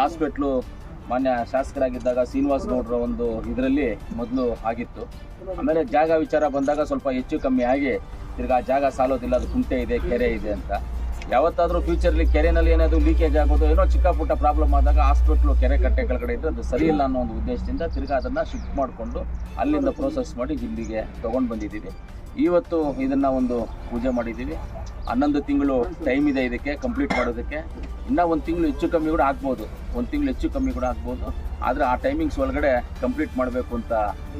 Hospital ಮಾನ್ಯ ಶಾಸಕರಾಗಿದ್ದಾಗ ಶ್ರೀನಿವಾಸ್ ಗೌಡ್ರ ಒಂದು ಇದರಲ್ಲಿ ಮೊದಲು ಆಗಿತ್ತು. ಆಮೇಲೆ ಜಾಗ ವಿಚಾರ ಬಂದಾಗ ಸ್ವಲ್ಪ ಹೆಚ್ಚು ಕಮ್ಮಿ ಆಗಿ ತಿರ್ಗಿ ಆ ಜಾಗ ಸಾಲೋದಿಲ್ಲ, ಅದು ಕುಂಟೆ ಇದೆ, ಕೆರೆ ಇದೆ ಅಂತ. ಯಾವತ್ತಾದರೂ ಫ್ಯೂಚರ್ಲಿ ಕೆರೆನಲ್ಲಿ ಏನಾದರೂ ಲೀಕೇಜ್ ಆಗೋದು ಏನೋ ಚಿಕ್ಕ ಪುಟ್ಟ ಪ್ರಾಬ್ಲಮ್ ಆದಾಗ ಹಾಸ್ಪಿಟ್ಲು ಕೆರೆ ಕಟ್ಟೆ ಕೆಳಗಡೆ ಇದ್ದರೆ ಅದು ಸರಿ ಇಲ್ಲ ಅನ್ನೋ ಒಂದು ಉದ್ದೇಶದಿಂದ ತಿರ್ಗಿ ಅದನ್ನು ಶಿಫ್ಟ್ ಮಾಡಿಕೊಂಡು ಅಲ್ಲಿಂದ ಪ್ರೋಸೆಸ್ ಮಾಡಿ ಇಲ್ಲಿಗೆ ತೊಗೊಂಡು ಬಂದಿದ್ದೀವಿ. ಇವತ್ತು ಇದನ್ನು ಒಂದು ಪೂಜೆ ಮಾಡಿದ್ದೀವಿ. ಹನ್ನೊಂದು ತಿಂಗಳು ಟೈಮ್ ಇದೆ ಇದಕ್ಕೆ ಕಂಪ್ಲೀಟ್ ಮಾಡೋದಕ್ಕೆ. ಇನ್ನೂ ಒಂದು ತಿಂಗಳು ಹೆಚ್ಚು ಕಮ್ಮಿ ಕೂಡ ಆಗ್ಬೋದು. ಒಂದು ತಿಂಗಳು ಹೆಚ್ಚು ಕಮ್ಮಿ ಕೂಡ ಆಗ್ಬೋದು. ಆದರೆ ಆ ಟೈಮಿಂಗ್ಸ್ ಒಳಗಡೆ ಕಂಪ್ಲೀಟ್ ಮಾಡಬೇಕು ಅಂತ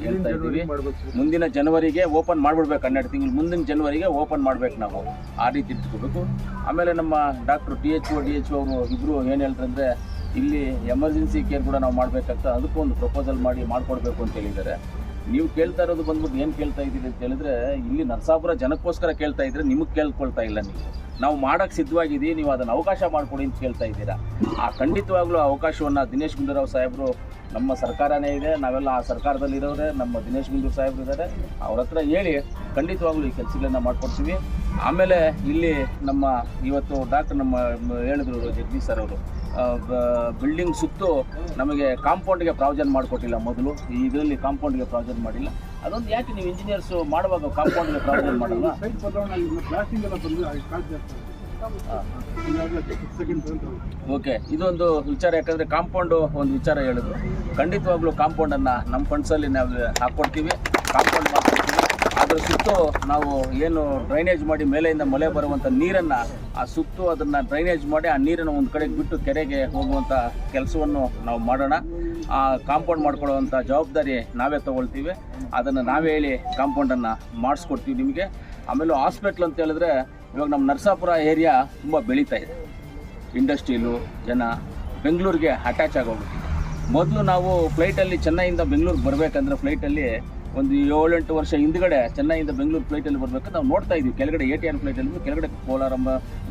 ಹೇಳ್ತಾ ಇದ್ದೀವಿ. ಮುಂದಿನ ಜನವರಿಗೆ ಓಪನ್ ಮಾಡಿಬಿಡ್ಬೇಕು ಹನ್ನೆರಡು ತಿಂಗಳು. ಮುಂದಿನ ಜನವರಿಗೆ ಓಪನ್ ಮಾಡ್ಬೇಕು ನಾವು. ಆ ರೀತಿ ಇಟ್ಕೋಬೇಕು. ಆಮೇಲೆ ನಮ್ಮ doctor T H O D H ಅವರು ಇಬ್ಬರು ಏನು ಹೇಳ್ತಾರೆ ಇಲ್ಲಿ ಎಮರ್ಜೆನ್ಸಿ ಕೇರ್ ಕೂಡ ನಾವು ಮಾಡಬೇಕಂತ ಅದಕ್ಕೂ ಒಂದು ಪ್ರಪೋಸಲ್ ಮಾಡಿ ಮಾಡಿಕೊಡ್ಬೇಕು ಅಂತ ಹೇಳಿದ್ದಾರೆ. ನೀವು ಕೇಳ್ತಾ ಇರೋದು ಬಂದ್ಬಿಟ್ಟು ಏನು ಕೇಳ್ತಾ ಇದ್ದೀರಿ ಅಂತ ಹೇಳಿದ್ರೆ ಇಲ್ಲಿ ನರಸಾಪುರ ಜನಕ್ಕೋಸ್ಕರ ಕೇಳ್ತಾ ಇದ್ರೆ ನಿಮಗೆ ಕೇಳ್ಕೊಳ್ತಾ ಇಲ್ಲ ನೀವು. ನಾವು ಮಾಡೋಕ್ಕೆ ಸಿದ್ಧವಾಗಿದ್ದೀವಿ, ನೀವು ಅದನ್ನು ಅವಕಾಶ ಮಾಡಿಕೊಡಿ ಅಂತ ಕೇಳ್ತಾ ಇದ್ದೀರಾ. ಆ ಖಂಡಿತವಾಗ್ಲೂ ಅವಕಾಶವನ್ನು ದಿನೇಶ್ ಗುಂಡೂರಾವ್ ಸಾಹೇಬರು ನಮ್ಮ ಸರ್ಕಾರನೇ ಇದೆ, ನಾವೆಲ್ಲ ಆ ಸರ್ಕಾರದಲ್ಲಿ ಸರ್ಕಾರದಲ್ಲಿರೋರೆ, ನಮ್ಮ ದಿನೇಶ್ ಗುಂಡೂರು ಸಾಹೇಬರು ಇದ್ದಾರೆ ಅವ್ರ ಹತ್ರ ಹೇಳಿ, ಖಂಡಿತವಾಗ್ಲೂ ಈ ಕೆಲಸಗಳನ್ನ ಮಾಡ್ಕೊಡ್ತೀವಿ. ಆಮೇಲೆ ಇಲ್ಲಿ ನಮ್ಮ ಇವತ್ತು ಡಾಕ್ಟರ್ ನಮ್ಮ ಹೇಳಿದ್ರು ಜಗದೀಶ್ ಸರ್ ಅವರು. ಬಿಲ್ಡಿಂಗ್ ಸುತ್ತು ನಮಗೆ ಕಾಂಪೌಂಡ್ಗೆ ಪ್ರಾವಜನ್ ಮಾಡಿಕೊಟ್ಟಿಲ್ಲ ಮೊದಲು. ಇದರಲ್ಲಿ ಕಾಂಪೌಂಡ್ಗೆ ಪ್ರಾವಜನ್ ಮಾಡಿಲ್ಲ. ಅದೊಂದು ಯಾಕೆ ನೀವು ಇಂಜಿನಿಯರ್ಸ್ ಮಾಡುವಾಗ ಕಾಂಪೌಂಡ್ಗೆ ಪ್ರಾವಜನ್ ಮಾಡಲ್ಲ? ಓಕೆ, ಇದೊಂದು ವಿಚಾರ, ಯಾಕಂದರೆ ಕಾಂಪೌಂಡು ಒಂದು ವಿಚಾರ ಹೇಳಿದ್ರು. ಖಂಡಿತವಾಗ್ಲೂ ಕಾಂಪೌಂಡನ್ನು ನಮ್ಮ ಫಂಡ್ಸಲ್ಲಿ ನಾವು ಹಾಕ್ಕೊಡ್ತೀವಿ ಕಾಂಪೌಂಡ್ ಮಾಡ್ಕೊಡ್ತೀವಿ ಅದ್ರ ಸುತ್ತು ನಾವು ಏನು ಡ್ರೈನೇಜ್ ಮಾಡಿ ಮೇಲೆಯಿಂದ ಮಳೆ ಬರುವಂಥ ನೀರನ್ನು, ಆ ಸುತ್ತು ಅದನ್ನು ಡ್ರೈನೇಜ್ ಮಾಡಿ ಆ ನೀರನ್ನು ಒಂದು ಕಡೆಗೆ ಬಿಟ್ಟು ಕೆರೆಗೆ ಹೋಗುವಂಥ ಕೆಲಸವನ್ನು ನಾವು ಮಾಡೋಣ. ಆ ಕಾಂಪೌಂಡ್ ಮಾಡ್ಕೊಳ್ಳುವಂತ ಜವಾಬ್ದಾರಿ ನಾವೇ ತಗೊಳ್ತೀವಿ. ಅದನ್ನು ನಾವೇ ಹೇಳಿ ಕಾಂಪೌಂಡನ್ನು ಮಾಡಿಸ್ಕೊಡ್ತೀವಿ ನಿಮಗೆ. ಆಮೇಲೆ ಹಾಸ್ಪಿಟ್ಲ್ ಅಂತ ಹೇಳಿದ್ರೆ ಇವಾಗ ನಮ್ಮ ನರಸಾಪುರ ಏರಿಯಾ ತುಂಬ ಬೆಳೀತಾ ಇದೆ. ಇಂಡಸ್ಟ್ರೀಲು ಜನ ಬೆಂಗಳೂರಿಗೆ ಅಟ್ಯಾಚ್ ಆಗೋಗ್ಬಿಟ್ಟಿದೆ. ಮೊದಲು ನಾವು ಫ್ಲೈಟಲ್ಲಿ ಚೆನ್ನೈಯಿಂದ ಬೆಂಗಳೂರಿಗೆ ಬರಬೇಕಂದ್ರೆ ಫ್ಲೈಟಲ್ಲಿ ಒಂದು ಏಳೆಂಟು ವರ್ಷ ಹಿಂದ್ಗಡೆ ಚೆನ್ನೈಯಿಂದ ಬೆಂಗಳೂರು ಫ್ಲೈಟಲ್ಲಿ ಬರಬೇಕು ನಾವು ನೋಡ್ತಾ ಇದ್ವಿ. ಕೆಳಗಡೆ ಎ ಟಿ ಎನ್ ಫ್ಲೈಟಲ್ಲಿ ಕೆಳಗಡೆ ಕೋಲಾರ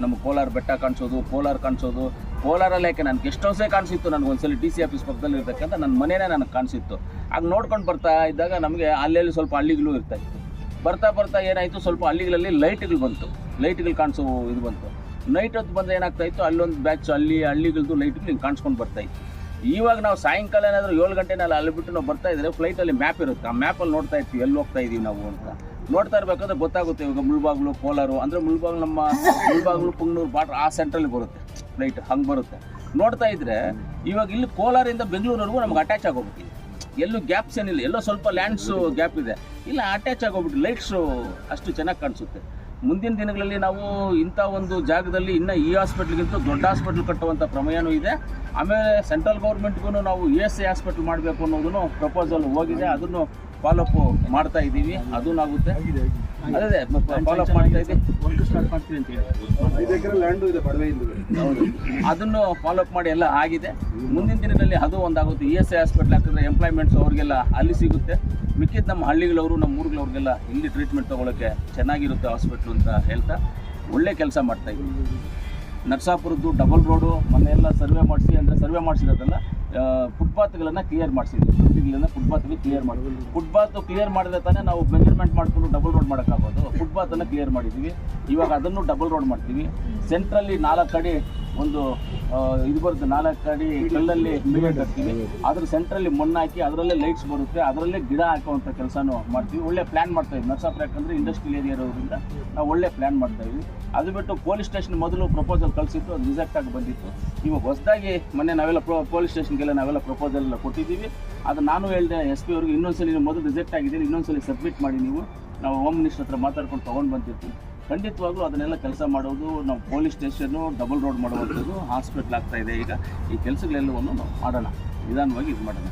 ನಮ್ಮ ಕೋಲಾರ ಬೆಟ್ಟ ಕಾಣಿಸೋದು, ಕೋಲಾರ ಕಾಣಿಸೋದು. ಕೋಲಾರ ಯಾಕೆ ನನಗೆ ಗೆಸ್ಟ್ ಕಾಣಿಸಿತ್ತು ನನಗೆ ಒಂದ್ಸಲ ಟಿ ಸಿ ಆಫೀಸ್ ಪಕ್ಕದಲ್ಲಿ ಇರ್ತಕ್ಕಂಥ ನನ್ನ ಮನೆಯೇ ನನಗೆ ಕಾಣಿಸಿತ್ತು. ಆಗ ನೋಡ್ಕೊಂಡು ಬರ್ತಾ ಇದ್ದಾಗ ನಮಗೆ ಅಲ್ಲೆಲ್ಲಿ ಸ್ವಲ್ಪ ಹಳ್ಳಿಗಳು ಇರ್ತಾ ಇತ್ತು. ಬರ್ತಾ ಬರ್ತಾ ಏನಾಯಿತು? ಸ್ವಲ್ಪ ಹಳ್ಳಿಗಳಲ್ಲಿ ಲೈಟ್ಗಳು ಬಂತು. ಲೈಟ್ಗಳು ಕಾಣಿಸೋ ಇದು ಬಂತು. ನೈಟ್ ಹೊತ್ತು ಬಂದ್ರೆ ಏನಾಗ್ತಾ ಇತ್ತು? ಅಲ್ಲೊಂದು ಬ್ಯಾಚ್ ಅಲ್ಲಿ ಹಳ್ಳಿಗಳದ್ದು ಲೈಟ್ಗಳು ಹಿಂಗೆ ಕಾಣಿಸ್ಕೊಂಡು ಬರ್ತಾ ಇತ್ತು. ಇವಾಗ ನಾವು ಸಾಯಂಕಾಲ ಏನಾದರೂ ಏಳು ಗಂಟೆನಲ್ಲಿ ಅಲ್ಲಿ ಬಿಟ್ಟು ನಾವು ಬರ್ತಾ ಇದ್ದರೆ ಫ್ಲೈಟಲ್ಲಿ ಮ್ಯಾಪ್ ಇರುತ್ತೆ. ಆ ಮ್ಯಾಪಲ್ಲಿ ನೋಡ್ತಾ ಇರ್ತೀವಿ, ಎಲ್ಲಿ ಹೋಗ್ತಾ ಇದ್ದೀವಿ ನಾವು ಅಂತ. ನೋಡ್ತಾ ಇರಬೇಕಂದ್ರೆ ಗೊತ್ತಾಗುತ್ತೆ ಇವಾಗ ಮುಳ್ಬಾಗ್ಲು, ಕೋಲಾರು, ಅಂದರೆ ಮುಳ್ಬಾಗ್ಲು ನಮ್ಮ ಮುಳ್ಬಾಗ್ಲು, ಪುಂಗ್ನೂರು ಬಾಟ್ರ್ ಆ ಸೆಂಟ್ರಲ್ಲಿ ಬರುತ್ತೆ. ಫ್ಲೈಟ್ ಹಂಗೆ ಬರುತ್ತೆ. ನೋಡ್ತಾ ಇದ್ರೆ ಇವಾಗ ಇಲ್ಲಿ ಕೋಲಾರಿಂದ ಬೆಂಗಳೂರವರೆಗೂ ನಮ್ಗೆ ಅಟ್ಯಾಚ್ ಆಗೋಗ್ಬಿಟ್ಟಿದೆ. ಎಲ್ಲೂ ಗ್ಯಾಪ್ಸ್ ಏನಿಲ್ಲ. ಎಲ್ಲೋ ಸ್ವಲ್ಪ ಲ್ಯಾಂಡ್ಸು ಗ್ಯಾಪ್ ಇದೆ. ಇಲ್ಲ ಅಟ್ಯಾಚ್ ಆಗೋಗ್ಬಿಟ್ಟು ಲೈಟ್ಸು ಅಷ್ಟು ಚೆನ್ನಾಗಿ ಕಾಣಿಸುತ್ತೆ. ಮುಂದಿನ ದಿನಗಳಲ್ಲಿ ನಾವು ಇಂಥ ಒಂದು ಜಾಗದಲ್ಲಿ ಇನ್ನು ಈ ಹಾಸ್ಪಿಟ್ಲ್ಗಿಂತ ದೊಡ್ಡ ಹಾಸ್ಪಿಟ್ಲ್ ಕಟ್ಟುವಂಥ ಪ್ರಮೇಯನೂ ಇದೆ. ಆಮೇಲೆ ಸೆಂಟ್ರಲ್ ಗೌರ್ಮೆಂಟ್ಗೂ ನಾವು ಇ ಎಸ್ ಐ ಹಾಸ್ಪಿಟ್ಲ್ ಮಾಡಬೇಕು ಅನ್ನೋದನ್ನು ಪ್ರಪೋಸಲ್ ಹೋಗಿದೆ. ಅದನ್ನು ಫಾಲೋಅಪ್ ಮಾಡ್ತಾ ಇದ್ದೀವಿ. ಅದೂ ಆಗುತ್ತೆ. ಅದೇ ಅದೇ ಫಾಲೋಅಪ್ ಮಾಡ್ತಾ ಇದ್ದೀವಿ. ವರ್ಕ್ ಸ್ಟಾರ್ಟ್ ಮಾಡ್ತೀವಿ ಅಂತ ಹೇಳಿ ಹೌದು. ಅದನ್ನು ಫಾಲೋಅಪ್ ಮಾಡಿ ಎಲ್ಲ ಆಗಿದೆ. ಮುಂದಿನ ದಿನದಲ್ಲಿ ಅದು ಒಂದಾಗುತ್ತೆ. ಇ ಎಸ್ ಐ ಹಾಸ್ಪಿಟ್ಲ್ ಹಾಕಿದ್ರೆ ಎಂಪ್ಲಾಯ್ಮೆಂಟ್ಸ್ ಅವ್ರಿಗೆಲ್ಲ ಅಲ್ಲಿ ಸಿಗುತ್ತೆ. ಮಿಕ್ಕಿದ ನಮ್ಮ ಹಳ್ಳಿಗಳವರು, ನಮ್ಮ ಊರುಗಳವ್ರಿಗೆಲ್ಲ ಇಲ್ಲಿ ಟ್ರೀಟ್ಮೆಂಟ್ ತೊಗೊಳಕ್ಕೆ ಚೆನ್ನಾಗಿರುತ್ತೆ ಹಾಸ್ಪಿಟ್ಲು ಅಂತ ಹೇಳ್ತಾ ಒಳ್ಳೆ ಕೆಲಸ ಮಾಡ್ತಾ ಇದ್ದೀವಿ ನರ್ಸಾಪುರದ್ದು ಡಬಲ್ ರೋಡು ಮನೆಯೆಲ್ಲ ಸರ್ವೆ ಮಾಡಿಸಿ ಅಂದರೆ ಸರ್ವೆ ಮಾಡಿಸಿರೋದಲ್ಲ ಫುಟ್ಪಾತ್ಗಳನ್ನು ಕ್ಲಿಯರ್ ಮಾಡಿಸಿದ್ವಿ ಪ್ರತಿಗಳನ್ನ ಫುಟ್ಪಾತ್ಗೆ ಕ್ಲಿಯರ್ ಮಾಡಿ. ಫುಟ್ಪಾತ್ ಕ್ಲಿಯರ್ ಮಾಡಿದ್ರೆ ತಾನೇ ನಾವು ಮೆಜರ್ಮೆಂಟ್ ಮಾಡಿಕೊಂಡು ಡಬಲ್ ರೋಡ್ ಮಾಡೋಕ್ಕಾಗೋದು. ಫುಟ್ಪಾತನ್ನು ಕ್ಲಿಯರ್ ಮಾಡಿದ್ದೀವಿ ಇವಾಗ ಅದನ್ನು ಡಬಲ್ ರೋಡ್ ಮಾಡ್ತೀವಿ. ಸೆಂಟ್ರಲ್ಲಿ ನಾಲ್ಕು ಅಡಿ ಒಂದು ಇದು ಬರುತ್ತೆ, ನಾಲ್ಕು ಅಡಿ ಕಲ್ಲಲ್ಲಿ ಮೀಡಿಯಾ ಕಟ್ತೀವಿ. ಅದ್ರ ಸೆಂಟ್ರಲ್ಲಿ ಮಣ್ಣು ಹಾಕಿ ಅದರಲ್ಲೇ ಲೈಟ್ಸ್ ಬರುತ್ತೆ, ಅದರಲ್ಲೇ ಗಿಡ ಹಾಕುವಂಥ ಕೆಲಸನೂ ಮಾಡ್ತೀವಿ. ಒಳ್ಳೆ ಪ್ಲ್ಯಾನ್ ಮಾಡ್ತಾ ಇದ್ವಿ ನರ್ಸಾಪುರ ಯಾಕಂದರೆ ಇಂಡಸ್ಟ್ರಿಯಲ್ ಏರಿಯಾ ಇರೋದ್ರಿಂದ ನಾವು ಒಳ್ಳೆ ಪ್ಲ್ಯಾನ್ ಮಾಡ್ತಾ ಇದ್ವಿ ಅದು ಬಿಟ್ಟು ಪೊಲೀಸ್ ಸ್ಟೇಷನ್ ಮೊದಲು ಪ್ರಪೋಸಲ್ ಕಳಿಸಿತ್ತು, ಅದು ರಿಜೆಕ್ಟ್ ಆಗಿ ಬಂದಿತ್ತು. ಇವಾಗ ಹೊಸದಾಗಿ ಮೊನ್ನೆ ನಾವೆಲ್ಲ ಪ್ರೊ ಪೊಲೀಸ್ ಸ್ಟೇಷನ್ಗೆಲ್ಲ ನಾವೆಲ್ಲ ಪ್ರಪೋಸಲ್ ಕೊಟ್ಟಿದ್ದೀವಿ. ಅದು ನಾನು ಹೇಳಿದೆ ಎಸ್ ಪಿ ಅವ್ರಿಗೆ, ಇನ್ನೊಂದ್ಸಲಿ ಮೊದಲು ರಿಜೆಕ್ಟ್ ಆಗಿದ್ದೀನಿ ಇನ್ನೊಂದ್ಸಲಿ ಸಬ್ಮಿಟ್ ಮಾಡಿ ನೀವು. ನಾವು ಹೋಮ್ ಮಿನಿಸ್ಟರ್ ಹತ್ರ ಮಾತಾಡ್ಕೊಂಡು ತೊಗೊಂಡು ಬಂದಿರ್ತೀವಿ. ಖಂಡಿತವಾಗ್ಲೂ ಅದನ್ನೆಲ್ಲ ಕೆಲಸ ಮಾಡೋದು, ನಾವು ಪೊಲೀಸ್ ಸ್ಟೇಷನ್ನು ಡಬಲ್ ರೋಡ್ ಮಾಡುವಂಥದ್ದು ಹಾಸ್ಪಿಟ್ಲ್ ಆಗ್ತಾ ಇದೆ. ಈಗ ಈ ಕೆಲಸಗಳೆಲ್ಲವನ್ನು ನಾವು ಮಾಡೋಣ. ನಿಧಾನವಾಗಿ ಇದು ಮಾಡೋಣ.